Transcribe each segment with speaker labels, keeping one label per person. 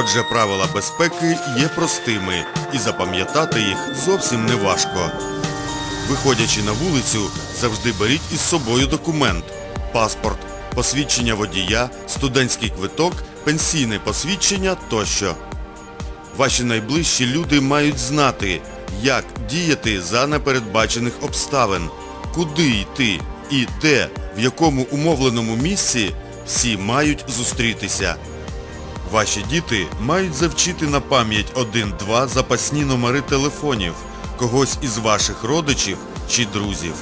Speaker 1: Отже, правила безпеки є простими і запам'ятати їх зовсім не важко. Виходячи на вулицю, завжди беріть із собою документ, паспорт, посвідчення водія, студентський квиток, пенсійне посвідчення тощо. Ваші найближчі люди мають знати, як діяти за непередбачених обставин, куди йти і де, в якому умовленому місці всі мають зустрітися. Ваші діти мають завчити на пам'ять один-два запасні номери телефонів когось із ваших родичів чи друзів.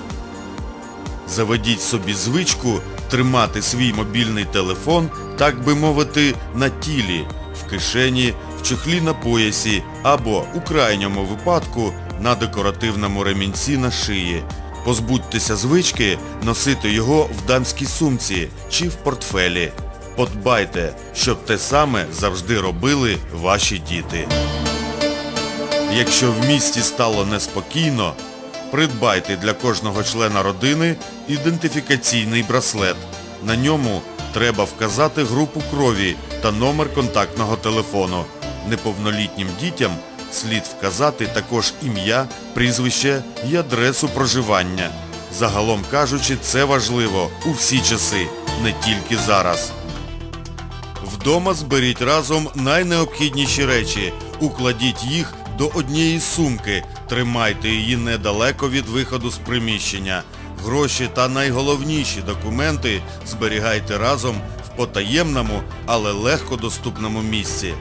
Speaker 1: Заведіть собі звичку тримати свій мобільний телефон, так би мовити, на тілі, в кишені, в чохлі на поясі або, у крайньому випадку, на декоративному ремінці на шиї. Позбудьтеся звички носити його в дамській сумці чи в портфелі. Подбайте, щоб те саме завжди робили ваші діти. Якщо в місті стало неспокійно, придбайте для кожного члена родини ідентифікаційний браслет. На ньому треба вказати групу крові та номер контактного телефону. Неповнолітнім дітям слід вказати також ім'я, прізвище і адресу проживання. Загалом кажучи, це важливо у всі часи, не тільки зараз. Вдома зберіть разом найнеобхідніші речі, укладіть їх до однієї сумки, тримайте її недалеко від виходу з приміщення. Гроші та найголовніші документи зберігайте разом в потаємному, але легко доступному місці.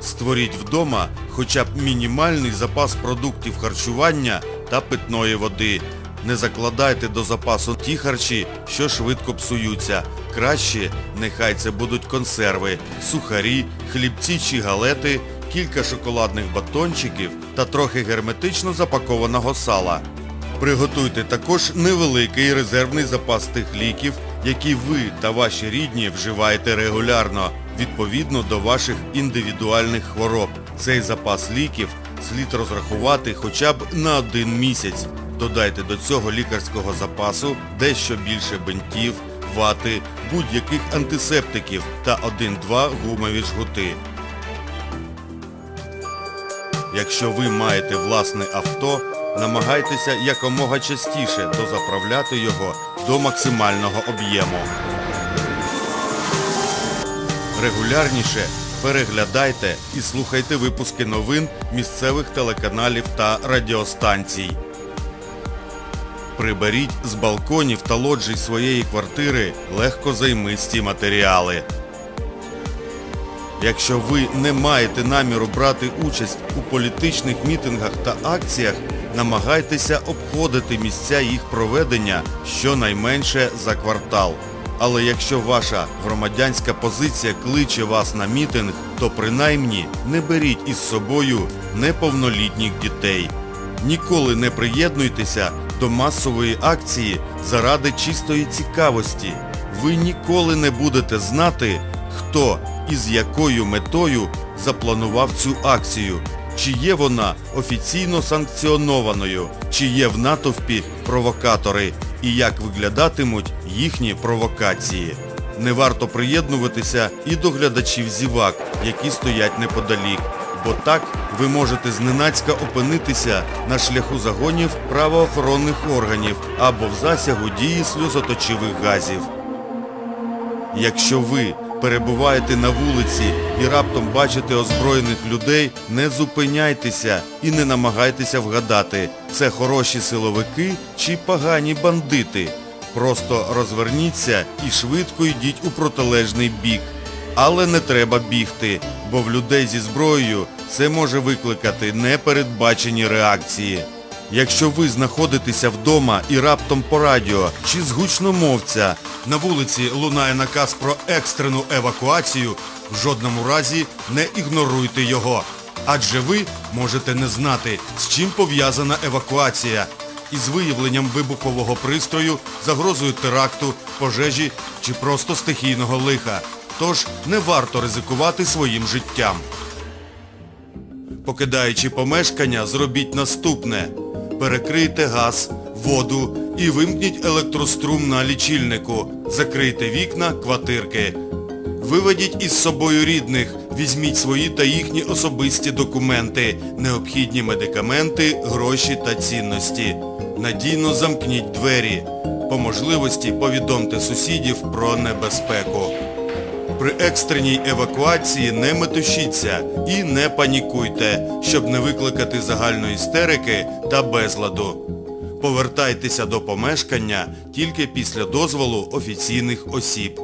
Speaker 1: Створіть вдома хоча б мінімальний запас продуктів харчування та питної води. Не закладайте до запасу ті харчі, що швидко псуються. Краще нехай це будуть консерви, сухарі, хлібці чи галети, кілька шоколадних батончиків та трохи герметично запакованого сала. Приготуйте також невеликий резервний запас тих ліків, які ви та ваші рідні вживаєте регулярно, відповідно до ваших індивідуальних хвороб. Цей запас ліків слід розрахувати хоча б на один місяць. Додайте до цього лікарського запасу дещо більше бинтів, вати, будь-яких антисептиків та 1-2 гумові жгути. Якщо ви маєте власне авто, намагайтеся якомога частіше дозаправляти його до максимального об'єму. Регулярніше переглядайте і слухайте випуски новин місцевих телеканалів та радіостанцій. Приберіть з балконів та лоджій своєї квартири легкозаймисті матеріали. Якщо ви не маєте наміру брати участь у політичних мітингах та акціях, намагайтеся обходити місця їх проведення щонайменше за квартал. Але якщо ваша громадянська позиція кличе вас на мітинг, то принаймні не беріть із собою неповнолітніх дітей. Ніколи не приєднуйтеся до масової акції заради чистої цікавості. Ви ніколи не будете знати, хто і з якою метою запланував цю акцію. Чи є вона офіційно санкціонованою, чи є в натовпі провокатори, і як виглядатимуть їхні провокації. Не варто приєднуватися і до глядачів зівак, які стоять неподалік, бо так ви можете зненацька опинитися на шляху загонів правоохоронних органів або в засягу дії сльозоточивих газів. Якщо ви перебуваєте на вулиці і раптом бачите озброєних людей, не зупиняйтеся і не намагайтеся вгадати, це хороші силовики чи погані бандити. Просто розверніться і швидко йдіть у протилежний бік. Але не треба бігти, бо в людей зі зброєю це може викликати непередбачені реакції. Якщо ви знаходитеся вдома і раптом по радіо чи з гучномовця на вулиці лунає наказ про екстрену евакуацію, в жодному разі не ігноруйте його. Адже ви можете не знати, з чим пов'язана евакуація із виявленням вибухового пристрою, загрозою теракту, пожежі чи просто стихійного лиха. Тож не варто ризикувати своїм життям. Покидаючи помешкання, зробіть наступне. Перекрийте газ, воду і вимкніть електрострум на лічильнику. Закрийте вікна, квартирки. Виведіть із собою рідних, Візьміть свої та їхні особисті документи, необхідні медикаменти, гроші та цінності. Надійно замкніть двері. По можливості повідомте сусідів про небезпеку. При екстреній евакуації не метушіться і не панікуйте, щоб не викликати загальної істерики та безладу. Повертайтеся до помешкання тільки після дозволу офіційних осіб.